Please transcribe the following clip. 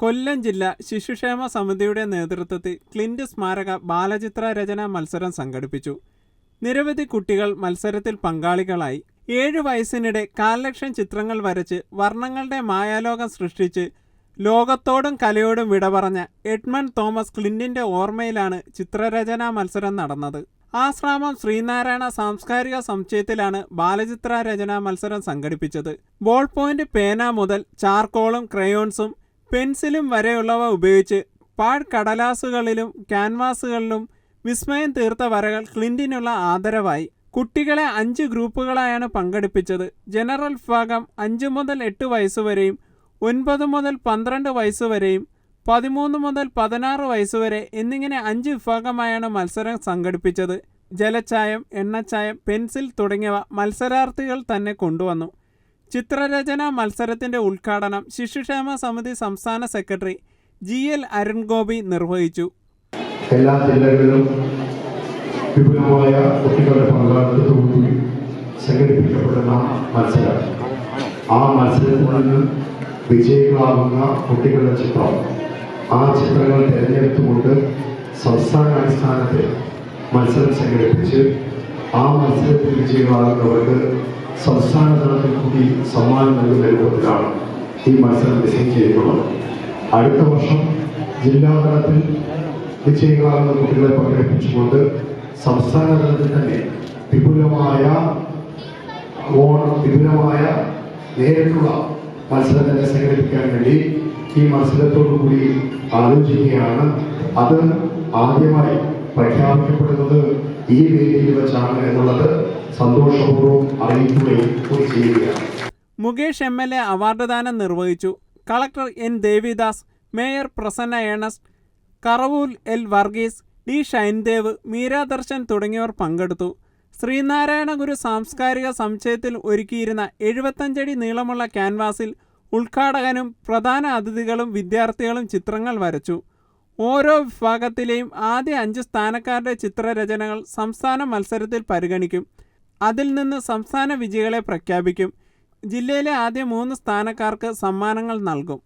കൊല്ലം ജില്ലാ ശിശുക്ഷേമ സമിതിയുടെ നേതൃത്വത്തിൽ ക്ലിൻഡ് സ്മാരക ബാലചിത്ര രചനാ മത്സരം സംഘടിപ്പിച്ചു. നിരവധി കുട്ടികൾ മത്സരത്തിൽ പങ്കാളികളായി. ഏഴു വയസ്സിനിടെ കാൽ ലക്ഷം ചിത്രങ്ങൾ വരച്ച് വർണങ്ങളുടെ മായാലോകം സൃഷ്ടിച്ച് ലോകത്തോടും കലയോടും വിട പറഞ്ഞ എഡ്മൺ തോമസ് ക്ലിൻഡിന്റെ ഓർമ്മയിലാണ് ചിത്രരചനാ മത്സരം നടന്നത്. ആശ്രാമം ശ്രീനാരായണ സാംസ്കാരിക സമുച്ചയത്തിലാണ് ബാലചിത്ര രചനാ മത്സരം സംഘടിപ്പിച്ചത്. ബോൾ പോയിന്റ് പേന മുതൽ ചാർക്കോളും ക്രയോൺസും പെൻസിലും വരെയുള്ളവ ഉപയോഗിച്ച് പാഴ് കടലാസുകളിലും ക്യാൻവാസുകളിലും വിസ്മയം തീർത്ത വരകൾ ക്ലിന്റിനുള്ള ആദരവായി കുട്ടികളെ അഞ്ച് ഗ്രൂപ്പുകളായാണ് പങ്കെടുപ്പിച്ചത്. ജനറൽ വിഭാഗം അഞ്ച് മുതൽ എട്ട് വയസ്സുവരെയും ഒൻപത് മുതൽ പന്ത്രണ്ട് വയസ്സുവരെയും പതിമൂന്ന് മുതൽ പതിനാറ് വയസ്സുവരെ എന്നിങ്ങനെ അഞ്ച് വിഭാഗമായാണ് മത്സരം സംഘടിപ്പിച്ചത്. ജലച്ചായം എണ്ണച്ചായം പെൻസിൽ തുടങ്ങിയവ മത്സരാർത്ഥികൾ തന്നെ കൊണ്ടുവന്നു. ചിത്രരചനാ മത്സരത്തിന്റെ ഉദ്ഘാടനം ശിശുക്ഷേമ സമിതി സംസ്ഥാന സെക്രട്ടറി ജി എൽ അരുൺഗോപി നിർവഹിച്ചു. എല്ലാ ജില്ലകളിലും വിപുലമായ കുട്ടികളുടെ പങ്കാളിത്തത്തോടുകൂടി സംഘടിപ്പിക്കപ്പെടുന്ന മത്സരം. ആ മത്സരത്തിൽ നിന്ന് വിജയികളാകുന്ന കുട്ടികളുടെ ചിത്രം. ആ ചിത്രങ്ങൾ തിരഞ്ഞെടുത്തുകൊണ്ട് സംസ്ഥാന അടിസ്ഥാനത്തിൽ മത്സരം സംഘടിപ്പിച്ച് ആ മത്സരത്തിൽ വിജയികളാകുന്നവർക്ക് സംസ്ഥാന തലത്തിൽ കൂടി സമ്മാനം നൽകുന്ന രൂപത്തിലാണ് ഈ മത്സരം ഡിസൈൻ ചെയ്തിട്ടുള്ളത്. അടുത്ത വർഷം ജില്ലാ തലത്തിൽ വിജയികളാകുന്ന കുട്ടികളെ പങ്കെടുപ്പിച്ചുകൊണ്ട് സംസ്ഥാന തലത്തിൽ തന്നെ വിപുലമായ ഓണം വിപുലമായ നേരിട്ടുള്ള മത്സരം തന്നെ സംഘടിപ്പിക്കാൻ വേണ്ടി ഈ മത്സരത്തോടു കൂടി ആലോചിക്കുകയാണ്. അത് ആദ്യമായി പ്രഖ്യാപിക്കപ്പെടുന്നത് ഈ വേദിയിൽ വെച്ചാണ് എന്നുള്ളത് സന്തോഷപൂർവം അറിയിക്കുകയും കൂടി ചെയ്യുകയാണ്. Mukesh M L A award ദാനം നിർവഹിച്ചു. Collector N Devidas mayor Prasanna Ernest Karavool L Varghese D Shinedev Meeradarshan തുടങ്ങിയവർ പങ്കെടുത്തു. ശ്രീനാരായണ ഗുരു സാംസ്കാരിക സമുച്ചയത്തിൽ ഒരുക്കിയിരുന്ന എഴുപത്തഞ്ചടി നീളമുള്ള ക്യാൻവാസിൽ ഉദ്ഘാടകനും പ്രധാന അതിഥികളും വിദ്യാർത്ഥികളും ചിത്രങ്ങൾ വരച്ചു. ഓരോ വിഭാഗത്തിലെയും ആദ്യ അഞ്ച് സ്ഥാനക്കാരുടെ ചിത്രരചനകൾ സംസ്ഥാന മത്സരത്തിൽ പരിഗണിക്കും. അതിൽ നിന്ന് സംസ്ഥാന വിജയികളെ പ്രഖ്യാപിക്കും. ജില്ലയിലെ ആദ്യ മൂന്ന് സ്ഥാനക്കാർക്ക് സമ്മാനങ്ങൾ നൽകും.